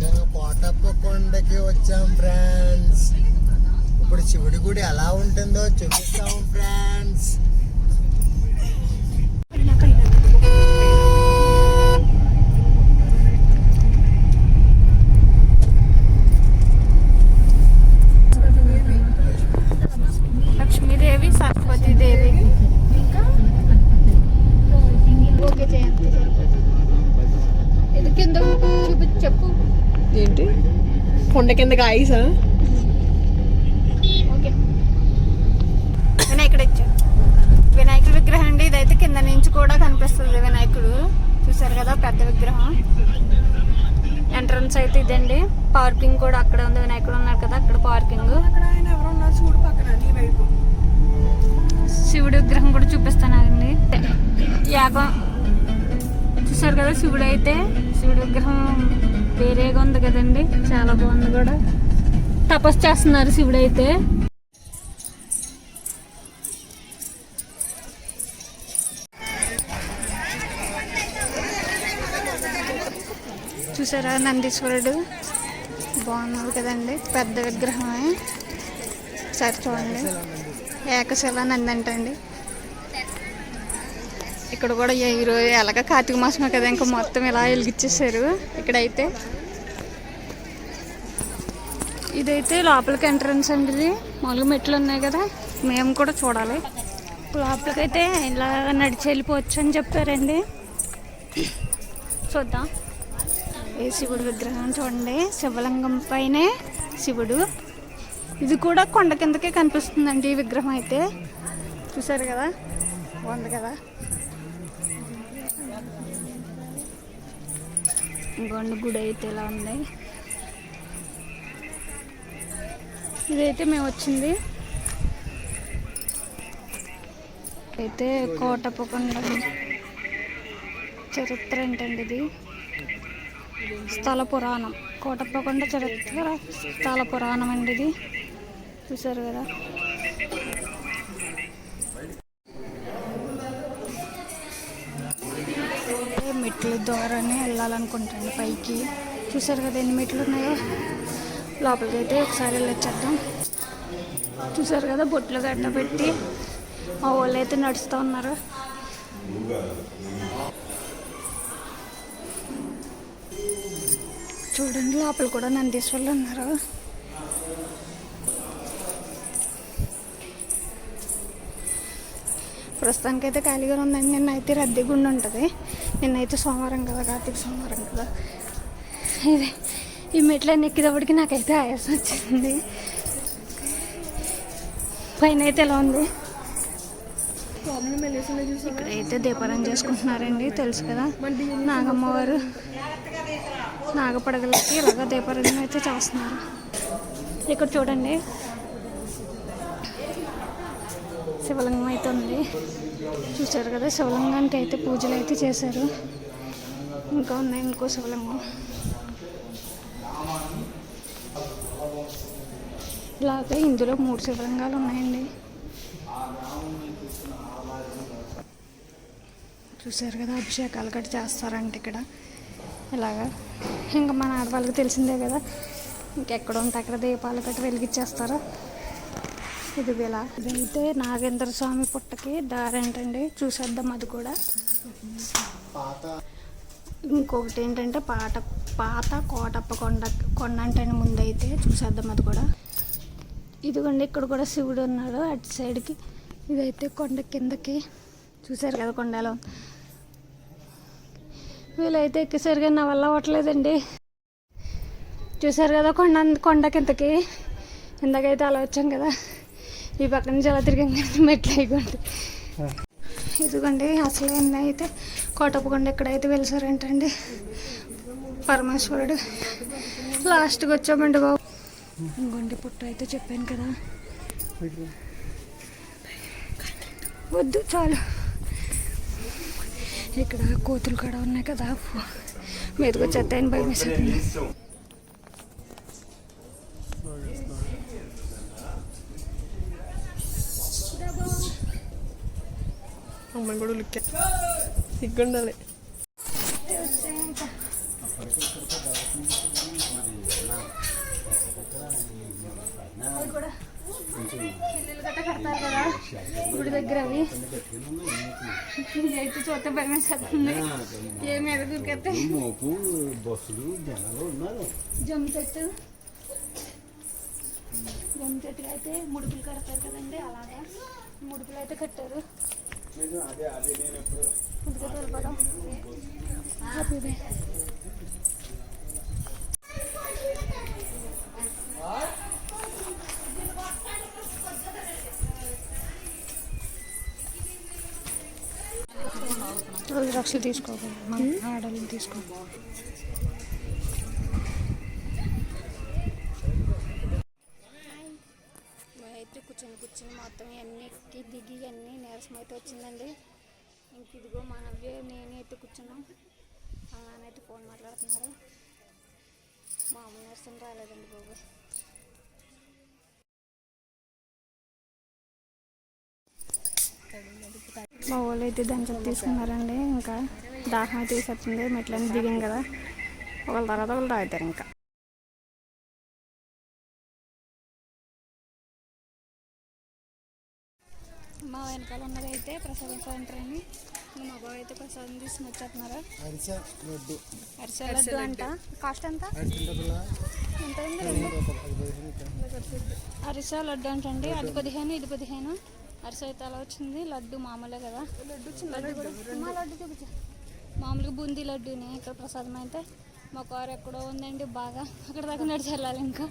కోటప్ప కొండకి వచ్చాం ఫ్రెండ్స్ ఇప్పుడు శివుడి గుడి ఎలా ఉంటుందో చూపిస్తాం ఫ్రెండ్స్ కొండ కిందకి ఐసా ఓకే. వినాయకుడు ఇచ్చాడు వినాయకుడి విగ్రహం అండి ఇదైతే కింద నుంచి కూడా కనిపిస్తుంది వినాయకుడు. చూసారు కదా పెద్ద విగ్రహం. ఎంట్రన్స్ అయితే ఇదండి. పార్కింగ్ కూడా అక్కడే ఉంది. వినాయకుడు ఉన్నారు కదా అక్కడ పార్కింగ్ శివుడి విగ్రహం కూడా చూపిస్తానండి. యాగం. చూసారు కదా శివుడు అయితే శివుడి విగ్రహం వేరేగా ఉంది కదండి. చాలా బాగుంది కూడా. తపస్సు చేస్తున్నారు శివుడు అయితే చూసారా నందీశ్వరుడు? బాగున్నాడు కదండి. పెద్ద విగ్రహమే. సరే చూడండి. ఏకశిల నంది అంటండి. ఇక్కడ కూడా ఈరోజు ఎలాగ కార్తీక మాసమే కదా ఇంకా మొత్తం ఇలా వెలిగిచ్చేసారు ఇక్కడైతే ఇదైతే లోపలికి ఎంట్రన్స్ అండి ఇది. మామూలుగా మెట్లు ఉన్నాయి కదా మేము కూడా చూడాలి. లోపలికైతే ఇలా నడిచి వెళ్ళిపోవచ్చు అని చెప్పారండి. చూద్దాం. ఏ శివుడు విగ్రహం చూడండి. శివలింగం పైనే శివుడు. ఇది కూడా కొండ కిందకే కనిపిస్తుందండి ఈ విగ్రహం అయితే. చూసారు కదా? బాగుంది కదా? ఇంకోండి గుడి అయితే ఇలా ఉంది? ఇదైతే మేము వచ్చింది. అయితే కోటప్పకొండ చరిత్ర ఏంటండి ఇది? స్థల పురాణం. కోటప్పకొండ చరిత్ర స్థల పురాణం అండి ఇది. చూసారు కదా? మెట్ల ద్వారానే వెళ్ళాలనుకుంటాను పైకి. చూసారు కదా ఎన్ని మెట్లు ఉన్నాయో? లోపలికి అయితే ఒకసారి వెళ్ళొచ్చేద్దాం. చూసారు కదా బొట్లు గడ్డ పెట్టి మా వాళ్ళు అయితే నడుస్తూ ఉన్నారు. చూడండి లోపల కూడా నందీశ్వర్లు ఉన్నారు. ప్రస్తుతానికైతే ఖాళీగా ఉందండి. నిన్న అయితే రద్దీ గుండి ఉంటుంది. నిన్నైతే సోమవారం కదా కార్తీక సోమవారం కదా. ఇది ఈ మెట్లన్నీ ఎక్కేటప్పటికి నాకైతే ఆయాసం వచ్చింది. పైన అయితే ఎలా ఉంది? ఇక్కడైతే దీపారం చేసుకుంటున్నారండి తెలుసు కదా. నాగమ్మవారు నాగపడగలకి ఇలాగ దీపారం అయితే చేస్తున్నారు. ఇక్కడ చూడండి. శివలింగం అయితే ఉంది చూసారు కదా శివలింగానికి అయితే పూజలు అయితే చేశారు. ఇంకా ఉన్నాయి ఇంకో శివలింగం. ఇలాగే ఇందులో మూడు శివలింగాలు ఉన్నాయండి. చూసారు కదా అభిషేకాలు గట్రా చేస్తారంట ఇక్కడ. ఇలాగా. ఇంకా మన ఆడవాళ్ళకి తెలిసిందే కదా ఇంకెక్కడ ఉంటే అక్కడ దీపాలు కట్టి వెలిగించేస్తారు. ఇది ఇలా ఇదైతే నాగేంద్ర స్వామి పుట్టకి దారేంటండి చూసేద్దాం అది కూడా. పాత ఇంకొకటి ఏంటంటే పాట పాత కోటప్ప కొండ కొండ అంటే ముందైతే చూసేద్దాం అది కూడా. ఇదిగోండి ఇక్కడ కూడా శివుడు ఉన్నాడు అటు సైడ్కి. ఇదైతే కొండ కిందకి. చూసారు కదా కొండలో? ఎలా ఉంది. వీళ్ళైతే ఎక్కేసారు కానీ నా వల్ల అవ్వట్లేదండి. చూసారు కదా కొండ కొండ కిందకి? ఇందాకైతే అలా వచ్చాం కదా. ఈ పక్క నుంచి అలా తిరిగాం కానీ మెట్లు అయిపోండి ఇదిగోండి అసలు అయితే కోటప్పకొండ ఎక్కడైతే వెలిసారంటండి పరమేశ్వరుడు. లాస్ట్కి వచ్చామండి బాబు. ఇంకోండి పుట్టు అయితే చెప్పాను కదా. వద్దు చాలు. ఇక్కడ కోతులు కూడా ఉన్నాయి కదా. మీదకి వచ్చేస్తాయని భయం వేసేస్తుంది అమ్మాయి కూడా లుక్ సిగ్గుండాలి. కూడా కడతారు కదా గుడి దగ్గర అవి. అయితే చూస్తే భయం వేస్తుంది ఏ మీద దూరికెత్తే బస్సులు జనాలు ఉన్నారు చెట్టు. జమ్మి చెట్టుకి అయితే ముడుపులు కడతారు కదండి అలాగా ముడుపులు అయితే కట్టారు. హ్యాపీగా రక్షలు తీసుకోవాలి ఆడలు తీసుకో. దిగి అన్నీ నీరసం అయితే వచ్చిందండి. ఇంక ఇదిగో మా నవ్య నేనే అయితే కూర్చున్నాం. అలానైతే ఫోన్ మాట్లాడుతున్నారు. మామూలు నీరసం రాలేదండి బాబు. మా వాళ్ళు అయితే దంచలు తీసుకున్నారండి. ఇంకా దాహం అయితే వేసేస్తుంది. మెట్లన్నీ దిగాం కదా. ఒకళ్ళ తర్వాత ఒకళ్ళు తాగుతారు ఇంకా. వెనకాల ఉన్నది అయితే ప్రసాదం కౌంటర్ అని మా బాబు అయితే ప్రసాదం తీసుకుని వచ్చేస్తున్నారు. అరిసె లడ్డు. అంట. కాస్ట్ ఎంత? ఎంత. అరిసె లడ్డు అంటండి. అది పదిహేను ఇది పదిహేను. అరిసె అయితే అలా వచ్చింది. లడ్డు మామూలే కదా. లడ్డు లడ్డు చూపించు. మామూలుగా బూందీ లడ్డూని ఇక్కడ ప్రసాదం అయితే. మా కారు ఎక్కడో ఉందండి బాగా. అక్కడ దాకా నడిచి వెళ్ళాలి ఇంకా.